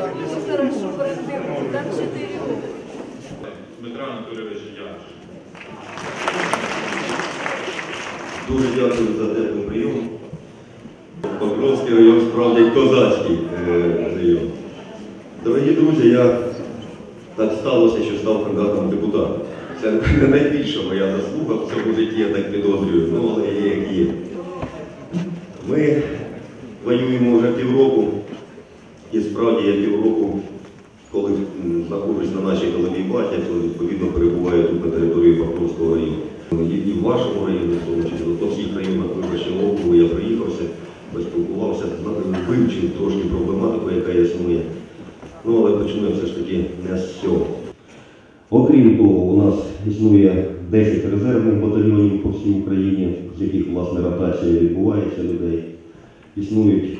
Дуже хорошо оперативно, Дмитра Анатолійовича Яновича. Дуже дякую за теплий прийом. Покровський район справді козацький е, район. Дорогі друзі, я так сталося, що став кандидатом депутата. Це не найбільша моя заслуга в цьому житті, я так підозрюю, ну але є як є. Ми воюємо вже півроку і справді я півроку, коли знаходжусь на нашій голові батя, то відповідно перебуваю тут на території Покровського району. І, в вашому районі, в тому числі, по всіх районах виборчого округу я приїхався, поспілкувався, вивчив трошки проблематику, яка існує. Ну, але почну я все ж таки не з цього. Окрім того, у нас існує 10 резервних батальйонів по всій Україні, з яких власне ротація відбувається людей. Існують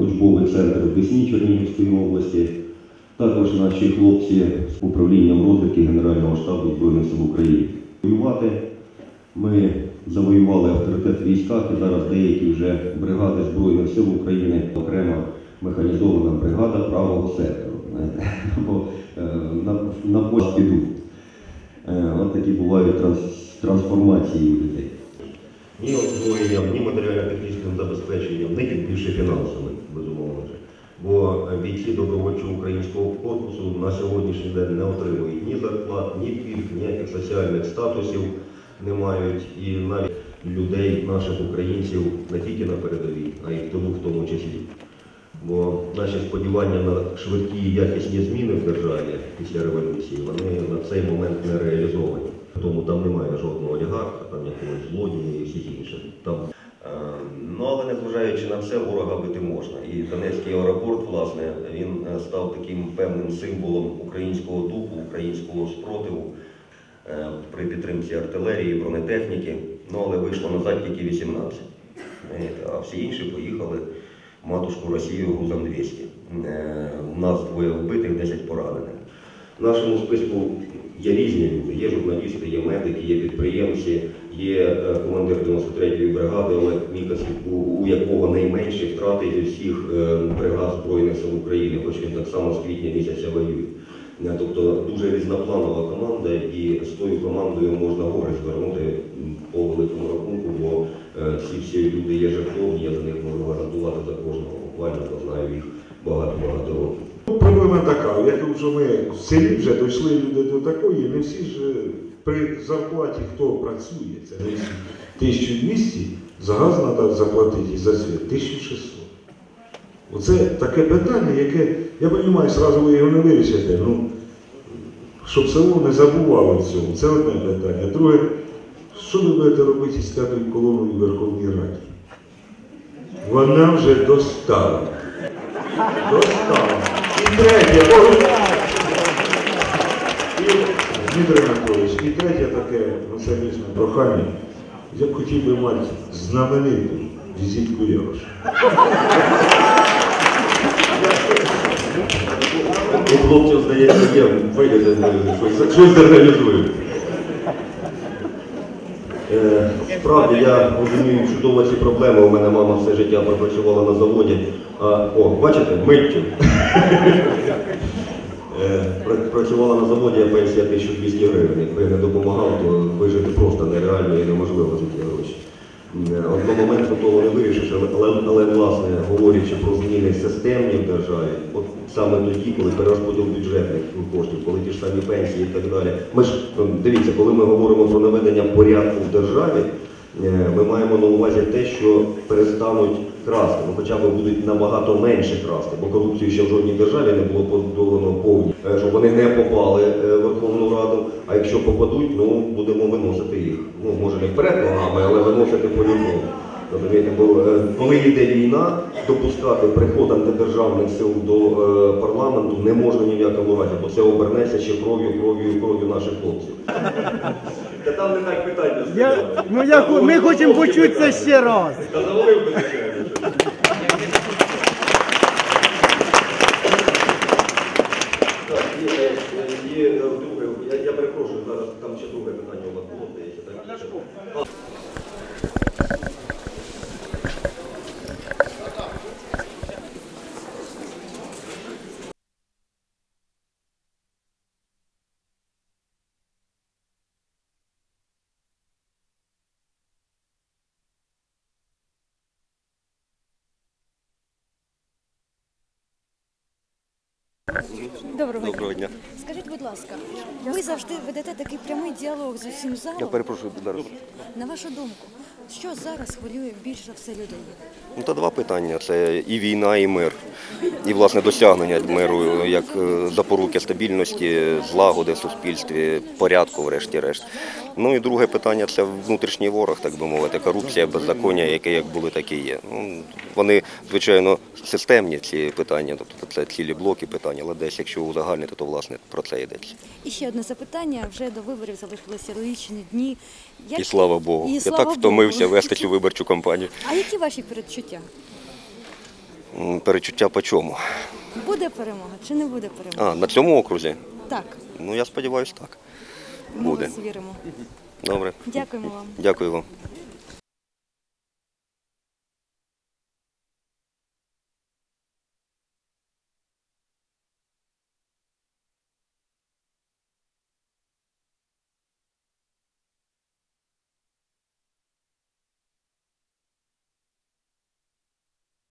учбовий центр в Десні Чернігівської області. Також наші хлопці з управлінням розвідки Генерального штабу Збройних сил України. Воювати ми завоювали авторитет в військах і зараз деякі вже бригади Збройних сил України, окрема механізована бригада правого сектору. Бо е, на, на підуть. Е, От такі бувають транс- трансформації у людей. Ні озброєнням, ні матеріально-технічним забезпеченням, не тим більше фінансовим, безумовно. Бо е, бійці добровольчого українського корпусу на сьогоднішній день не отримують ні зарплат, ні пільг, ніяких соціальних статусів не мають. І навіть людей, наших українців, не тільки на передовій, а й в тилу в тому числі. Бо наші сподівання на швидкі і якісні зміни в державі після революції, вони на цей момент не реалізовані. Тому там немає жодного олігарха, там якогось злодія і всіх інших. Там, е, ну, але незважаючи на все, ворога бити можна. І Донецький аеропорт, власне, він е, став таким певним символом українського духу, українського спротиву е, при підтримці артилерії, бронетехніки. Ну, але вийшло назад тільки 18. А всі інші поїхали в матушку Росію грузом 200. Е, У нас двоє вбитих, 10 поранених. В нашому списку є різні люди, є журналісти, є медики, є підприємці, є е, командир 93-ї бригади Олег Мікас, у, якого найменші втрати зі всіх е, бригад Збройних сил України, хоч він так само з квітня місяця воює. Е, Тобто дуже різнопланова команда, і з тою командою можна гори звернути по великому рахунку, бо ці всі люди є жертовні, я за них можу гарантувати за кожного. Буквально знаю їх багато-багато років. Проблема така, я кажу, ми в селі вже дійшли люди до такої, не всі ж е, при зарплаті, хто працює, це десь 1200, за газ треба заплатити і за світ 1600. Оце таке питання, яке, я розумію, зразу ви його не вирішите, ну, щоб село не забувало в цьому. Це одне питання. Друге, що ви будете робити з п'ятою колоною в Верховній Раді? Вона вже достала. Достала. Третє. І, Дмитро Анатолійович, і третє таке, ну прохання. Я б хотів би мати знамениту візитку Ярош. У хлопців, здається, є, вийдете, щось, щось зорганізуємо. Е, Справді я розумію чудово ці проблеми. У мене мама все життя пропрацювала на заводі. А, о, бачите, миттю. Е, Працювала на заводі, а пенсія 1200 гривень. Якби я не допомагав, то вижити просто нереально і неможливо за ті гроші. Е, Одномоментно того не вирішиш, але, але, власне говорячи про зміни системні в державі, от саме тоді, коли перерозподіл бюджетних коштів, коли ті ж самі пенсії і так далі. Ми ж ну, дивіться, коли ми говоримо про наведення порядку в державі, е, ми маємо на увазі те, що перестануть красти, ну хоча б будуть набагато менше красти, бо корупцію ще в жодній державі не було подолано повні, Е, щоб вони не попали е, Раду. А якщо попадуть, ну будемо виносити їх. Ну може не вперед ногами, але виносити по-любому. Розумієте, бо е, коли йде війна, допускати приход антидержавних сил до е, парламенту не можна ні в якому разі, бо це обернеться ще кров'ю, кров'ю, кров'ю наших хлопців. Та там не так питання Я, ну як ми хочемо почути це ще раз. Та завалив би звичайно. Так, є, е, є, е, я, я перепрошую, зараз там ще друге питання у вас було, здається, так? Доброго дня. Доброго дня. Скажіть, будь ласка, ви завжди ведете такий прямий діалог з усім залом. Я перепрошую зараз. На вашу думку, що зараз хвилює більш за все людей? Ну, та два питання: це і війна, і мир. І власне досягнення миру як е, запоруки стабільності, злагоди в суспільстві, порядку, врешті-решт. Ну і друге питання це внутрішній ворог, так би мовити, корупція, беззаконня, яке як були, так і є. Ну, вони, звичайно, системні ці питання, тобто це цілі блоки питань, але десь, якщо узагальнити, то власне про це йдеться. І ще одне запитання. Вже до виборів залишилися лічені дні. Як- І слава Богу. І Я слава так втомився вести цю виборчу кампанію. А які ваші передчуття? Передчуття Перечуття по чому? Буде перемога чи не буде перемога? А, на цьому окрузі? Так, Ну, я сподіваюся, так. ми Буде. вас віримо. Добре. Дякуємо вам. Дякую вам.